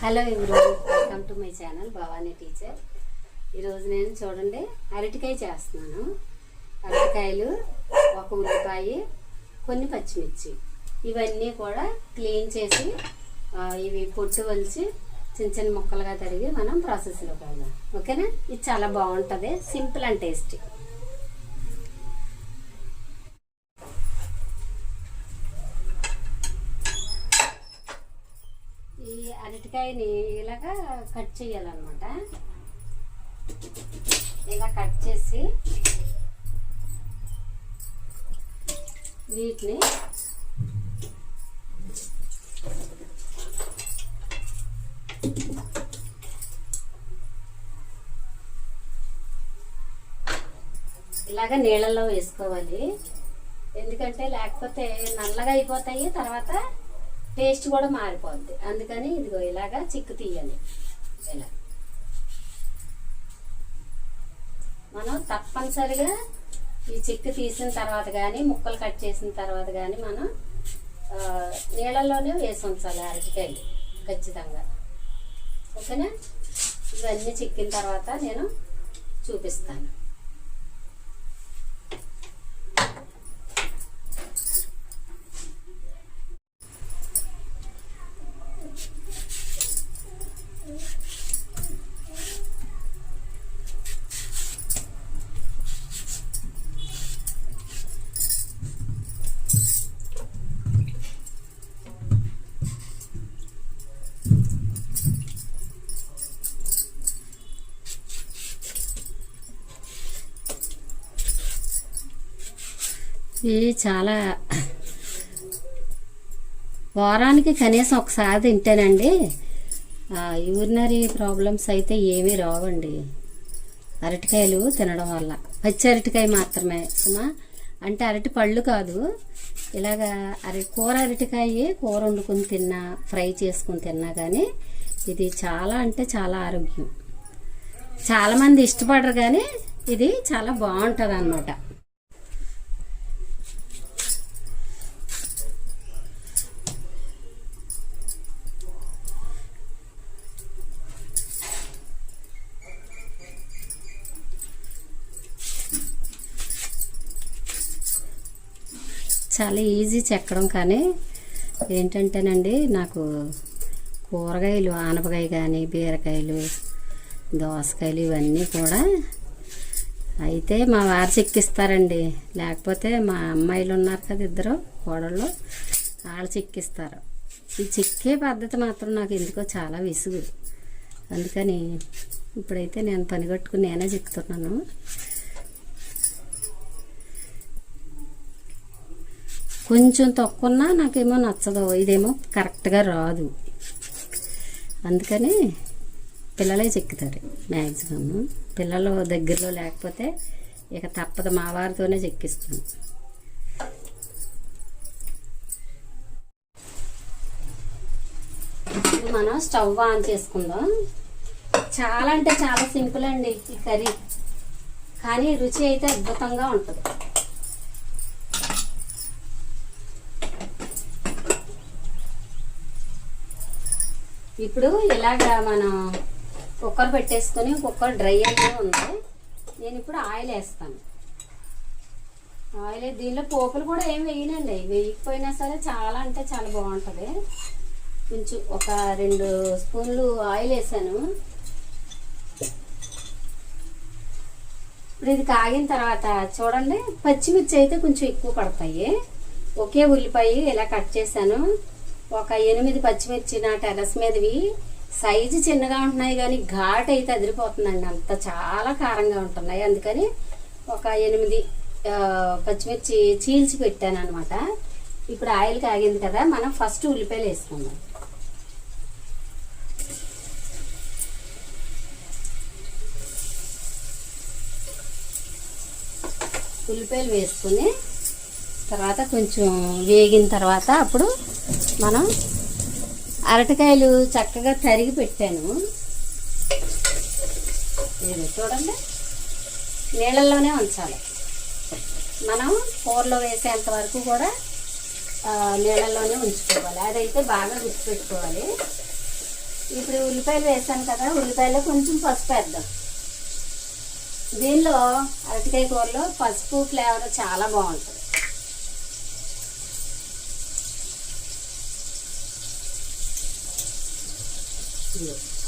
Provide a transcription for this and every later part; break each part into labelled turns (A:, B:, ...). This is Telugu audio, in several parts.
A: Hello everyone welcome to my channel Bhavani teacher ఈరోజు నేను చూడండి అరటికాయ చేస్తున్నాను. అరటికాయలు ఒక ఉల్లిపాయ కొన్ని పచ్చిమిర్చి. ఇవన్నీ కూడా క్లీన్ చేసి ఇవి పొట్టు వలిచి చిన్న చిన్న ముక్కలుగా తరిగి మనం ప్రాసెస్లోకి వెళ్దాం ఓకేనా? ఇది చాలా బాగుంటుంది సింపుల్ అండ్ టేస్టీ ఈ దీన్ని ఇలాగా కట్ చేయాలన్నమాట. ఇలా కట్ చేసి వీటిని ఇలాగ నీళ్ళల్లో వేసుకోవాలి. ఎందుకంటే లేకపోతే నల్లగా అయిపోతాయి తర్వాత టేస్ట్ కూడా మారిపోద్ది. అందుకని ఇదిగో ఇలాగా చిక్కు తీయాలి ఇలా. మనం తప్పనిసరిగా ఈ చిక్కు తీసిన తర్వాత కానీ ముక్కలు కట్ చేసిన తర్వాత కానీ మనం నీళ్ళల్లోనే వేసి ఉంచాలి అరటికాయలు ఖచ్చితంగా. ఓకేనా? ఇవన్నీ చిక్కిన తర్వాత నేను చూపిస్తాను. ఇవి చాలా వారానికి కనీసం ఒకసారి తింటేనండి యూరినరీ ప్రాబ్లమ్స్ అయితే ఏమీ రావండి. అరటికాయలు తినడం వల్ల. పచ్చి అరటికాయ మాత్రమే సుమా. అంటే అరటి పళ్ళు కాదు. ఇలాగా అరటి కూర అరటికాయ కూర వండుకుని తిన్నా ఫ్రై చేసుకుని తిన్నా కానీ ఇది చాలా అంటే చాలా ఆరోగ్యం. చాలామంది ఇష్టపడరు కానీ ఇది చాలా బాగుంటుంది అన్నమాట చాలా ఈజీ చెక్కడం కానీ ఏంటంటేనండి నాకు కూరగాయలు ఆనపకాయ కానీ బీరకాయలు దోసకాయలు ఇవన్నీ కూడా అయితే మా వారు చెక్కిస్తారండి. లేకపోతే మా అమ్మాయిలు ఉన్నారు కదా ఇద్దరు కోడళ్ళు వాళ్ళు చెక్కిస్తారు. ఈ చెక్కే పద్ధతి మాత్రం నాకు ఎందుకో చాలా విసుగు. అందుకని ఇప్పుడైతే నేను పని కట్టుకుని నేనే చెక్కుతున్నాను. కొంచెం తక్కువన్నా నాకేమో నచ్చదు. ఇదేమో కరెక్ట్గా రాదు. అందుకని పిల్లలే చెక్కుతారు మ్యాక్సిమమ్ పిల్లలు దగ్గరలో లేకపోతే ఇక తప్పదు. మా వారితోనే చెక్కిస్తాను. మనం స్టవ్ ఆన్ చేసుకుందాం. చాలా అంటే చాలా సింపుల్ అండి ఈ కర్రీ. కానీ రుచి అయితే అద్భుతంగా ఉంటుంది. ఇప్పుడు ఇలాగా మనం కుక్కర్ పెట్టేసుకొని కుక్కర్ డ్రై అయ్యే ఉంది. నేను ఇప్పుడు ఆయిల్ వేస్తాను. ఆయిల్ దీనిలో పోపులు కూడా ఏం వేయనండి. వేయకపోయినా సరే చాలా అంటే చాలా బాగుంటుంది. కొంచెం ఒక రెండు స్పూన్లు ఆయిల్ వేసాను. ఇప్పుడు ఇది కాగిన తర్వాత చూడండి పచ్చిమిర్చి అయితే కొంచెం ఎక్కువ పడతాయి. ఒకే ఉల్లిపాయ ఇలా కట్ చేశాను. ఒక ఎనిమిది పచ్చిమిర్చి నా టెరస్ మీదవి సైజు చిన్నగా ఉంటున్నాయి కానీ ఘాట్ అయితే అదిరిపోతుందండి. అంత చాలా కారంగా ఉంటున్నాయి. అందుకని ఒక ఎనిమిది పచ్చిమిర్చి చీల్చి పెట్టాను అనమాట ఇప్పుడు ఆయిల్ కాగింది కదా మనం ఫస్ట్ ఉల్లిపాయలు వేసుకుందాం. ఉల్లిపాయలు వేసుకుని తర్వాత కొంచెం వేగిన తర్వాత అప్పుడు మనం అరటికాయలు చక్కగా తరిగి పెట్టాను. ఇది చూడండి. నీళ్ళల్లోనే ఉంచాలి. మనం కూరలో వేసేంత వరకు కూడా నీళ్ళల్లోనే ఉంచుకోవాలి. అదైతే బాగా గుర్తుపెట్టుకోవాలి. ఇప్పుడు ఉల్లిపాయలు వేసాను కదా ఉల్లిపాయలో కొంచెం పసుపు వేద్దాం. దీనిలో అరటికాయ కూరలో పసుపు ఫ్లేవర్ చాలా బాగుంటుంది.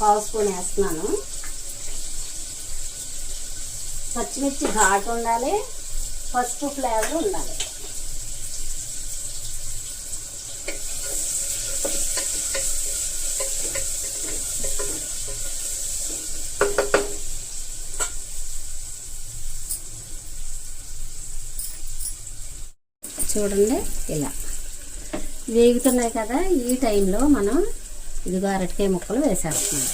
A: పావు స్పూన్ వేస్తున్నాను. పచ్చిమిర్చి ఘాటు ఉండాలి పసుపు ఫ్లేవర్ ఉండాలి. చూడండి ఇలా. వేగుతున్నాయి కదా ఈ టైంలో మనం ఇదిగో అరటికాయ ముక్కలు వేసేస్తున్నాను.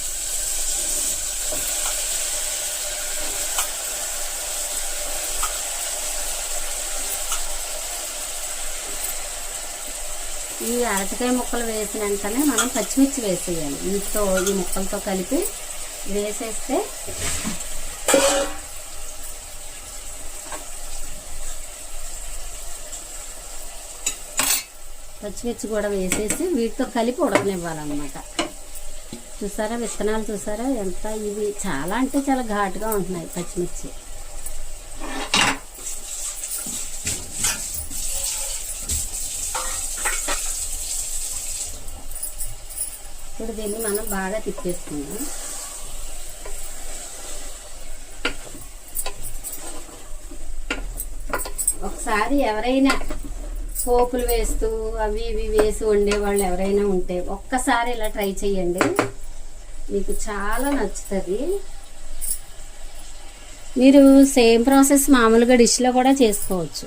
A: ఈ అరటికాయ ముక్కలు వేసిన వెంటనే మనం పచ్చిమిర్చి వేసేయాలి. వీటితో ఈ ముక్కలతో కలిపి వేసేస్తే పచ్చిమిర్చి కూడా వేసేసి వీటితో కలిపి ఉడకనివ్వాలన్నమాట. చూసారా విత్తనాలు చూసారా ఎంత ఇవి? చాలా అంటే చాలా ఘాటుగా ఉంటున్నాయి పచ్చిమిర్చి. ఇప్పుడు దీన్ని మనం బాగా తిప్పేసుకుందాం. ఒకసారి ఎవరైనా పోపులు వేస్తూ అవి ఇవి వేసి వండేవాళ్ళు ఎవరైనా ఉంటే ఒక్కసారి ఇలా ట్రై చేయండి. మీకు చాలా నచ్చుతుంది. మీరు సేమ్ ప్రాసెస్ మామూలుగా డిష్లో కూడా చేసుకోవచ్చు.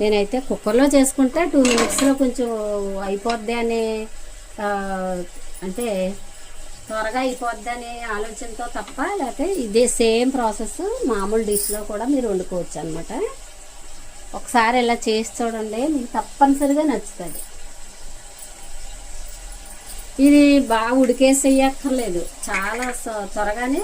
A: నేనైతే కుక్కర్లో చేసుకుంటే టూ మినిట్స్లో కొంచెం అయిపోద్ది అనే అంటే త్వరగా అయిపోద్ది అనే ఆలోచనతో తప్ప లేకపోతే ఇదే సేమ్ ప్రాసెస్ మామూలు డిష్లో కూడా మీరు వండుకోవచ్చు అనమాట ఒకసారి ఇలా చేసి చూడండి మీకు తప్పనిసరిగా నచ్చుతుంది. ఇది బాగా ఉడికేసేయక్కర్లేదు. చాలా స- త్వరగానే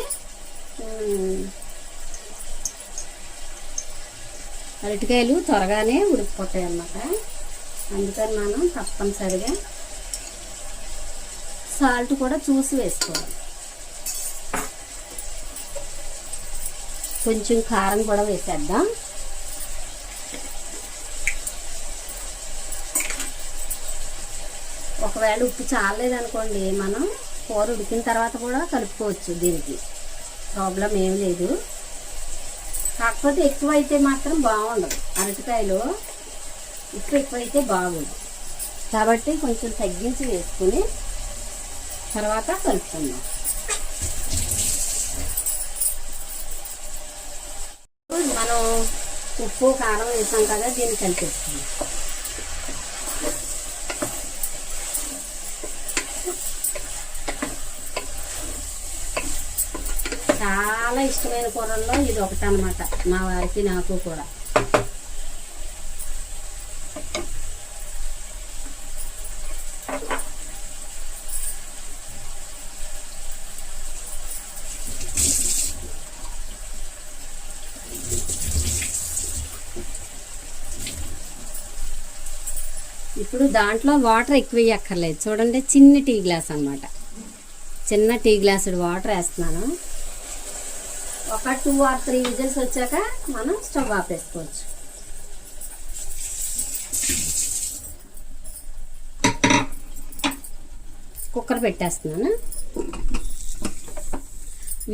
A: అరటికాయలు త్వరగానే ఉడికిపోతాయి అన్నమాట. అందుకని మనం తప్పనిసరిగా సాల్ట్ కూడా చూసి వేసుకోవాలి. కొంచెం కారం కూడా వేసేద్దాం. ఒకవేళ ఉప్పు చాలేదనుకోండి మనం కూర ఉడికిన తర్వాత కూడా కలుపుకోవచ్చు దీనికి. ప్రాబ్లం ఏం లేదు. కాకపోతే ఎక్కువ అయితే మాత్రం బాగుండదు. అరటికాయలో ఉప్పు ఎక్కువైతే బాగుండదు. కాబట్టి కొంచెం తగ్గించి వేసుకుని తర్వాత కలుపుకుందాం. మనం ఉప్పు కారం వేసాం కదా దీన్ని కలిపేసుకుందాం చాలా ఇష్టమైన కూరల్లో ఇది ఒకటి అనమాట మా వారికి నాకు కూడా. ఇప్పుడు దాంట్లో వాటర్ ఎక్కువ వేయక్కర్లేదు చూడండి చిన్న టీ గ్లాస్ అన్నమాట. చిన్న టీ గ్లాసుడు వాటర్ వేస్తున్నాను. ఒక టూ ఆర్ త్రీ విజిల్స్ వచ్చాక మనం స్టవ్ ఆపేసుకోవచ్చు కుక్కర్ పెట్టేస్తున్నాను.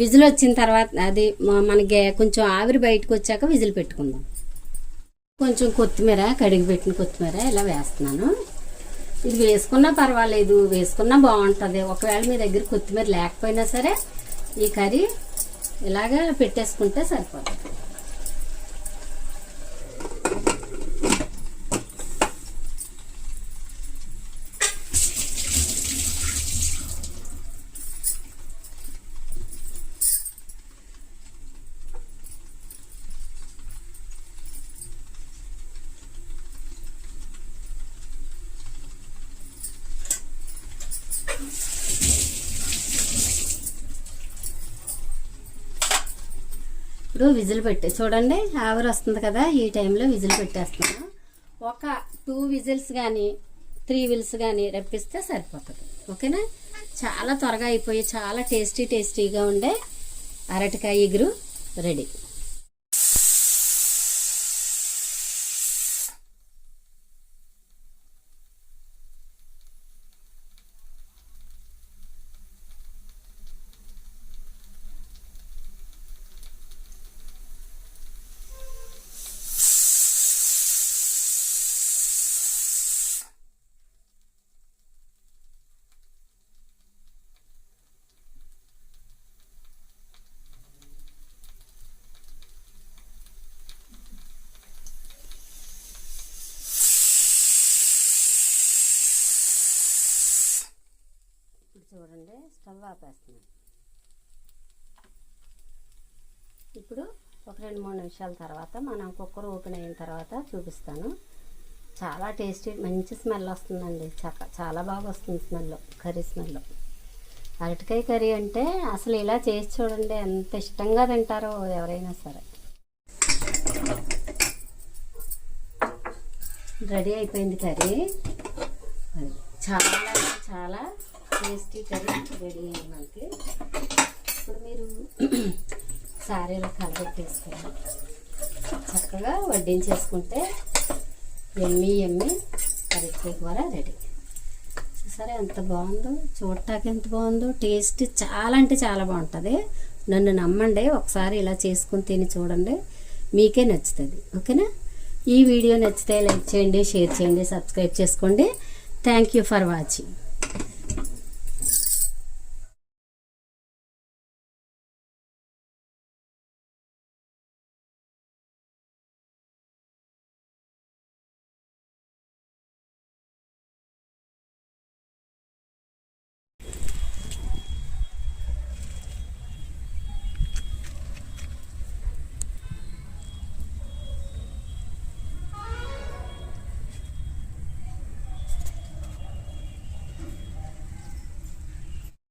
A: విజిల్ వచ్చిన తర్వాత అది మనకి కొంచెం ఆవిరి బయటకు వచ్చాక విజిల్ పెట్టుకుందాం. కొంచెం కొత్తిమీర కడిగి పెట్టిన కొత్తిమీర ఇలా వేస్తున్నాను. ఇది వేసుకున్నా పర్వాలేదు వేసుకున్నా బాగుంటుంది. ఒకవేళ మీ దగ్గర కొత్తిమీర లేకపోయినా సరే ఈ కర్రీ ఇలాగ పెట్టేసుకుంటే సరిపోతుంది. ఇప్పుడు విజిల్ పెట్టి చూడండి ఆవిరి వస్తుంది కదా ఈ టైంలో విజిల్ పెట్టేస్తున్నాను. ఒక టూ విజిల్స్ కానీ త్రీ విల్స్ కానీ రప్పిస్తే సరిపోతుంది. ఓకేనా? చాలా త్వరగా అయిపోయి చాలా టేస్టీ టేస్టీగా ఉండే అరటికాయ ఎగురు రెడీ. చూడండి స్టవ్ ఆపేస్తున్నాను. ఇప్పుడు ఒక రెండు మూడు నిమిషాల తర్వాత మనం కుక్కర్ ఓపెన్ అయిన తర్వాత చూపిస్తాను. చాలా టేస్టీ మంచి స్మెల్ వస్తుందండి. చక్క చాలా బాగా వస్తుంది స్మెల్ కర్రీ స్మెల్. అరటికాయ కర్రీ అంటే అసలు ఇలా చేసి చూడండి ఎంత ఇష్టంగా తింటారో ఎవరైనా సరే. రెడీ అయిపోయింది కర్రీ. చాలా చాలా టేస్టీ కర్రీ రెడీ అయింది మనకి ఇప్పుడు మీరు సారీలో కలబెట్టేసుకోండి చక్కగా వడ్డించేసుకుంటే ఎమ్మి ఎమ్మి అరటికాయ కూర రెడీ. సరే ఎంత బాగుందో చూడటానికి ఎంత బాగుందో టేస్ట్ చాలా అంటే చాలా బాగుంటుంది. నన్ను నమ్మండి ఒకసారి ఇలా చేసుకుని తిని చూడండి మీకే నచ్చుతుంది. ఓకేనా? ఈ వీడియో నచ్చితే లైక్ చేయండి షేర్ చేయండి సబ్స్క్రైబ్ చేసుకోండి. Thank you for watching